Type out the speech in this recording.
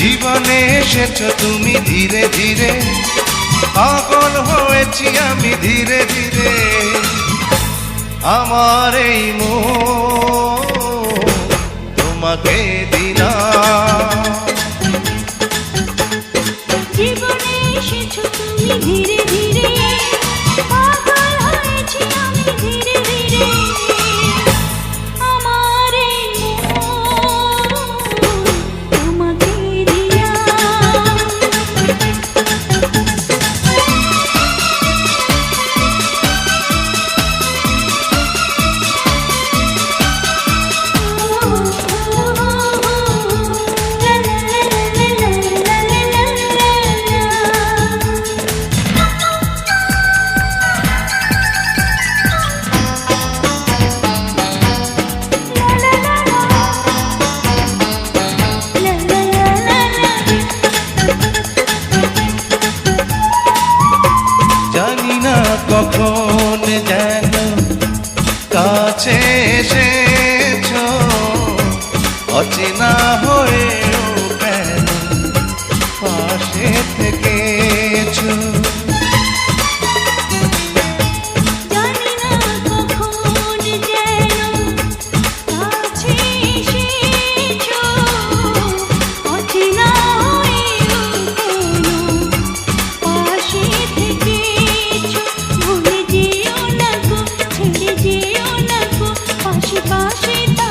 এসেছ তুমি ধীরে ধীরে। পাগল হয়েছি আমি ধীরে ধীরে। আমার এই মো তোমাকে দিলাম জীবনে এসেছ তুমি ধীরে ধীরে। কখন যেন কাছে এসেছ? অচেনা bonita.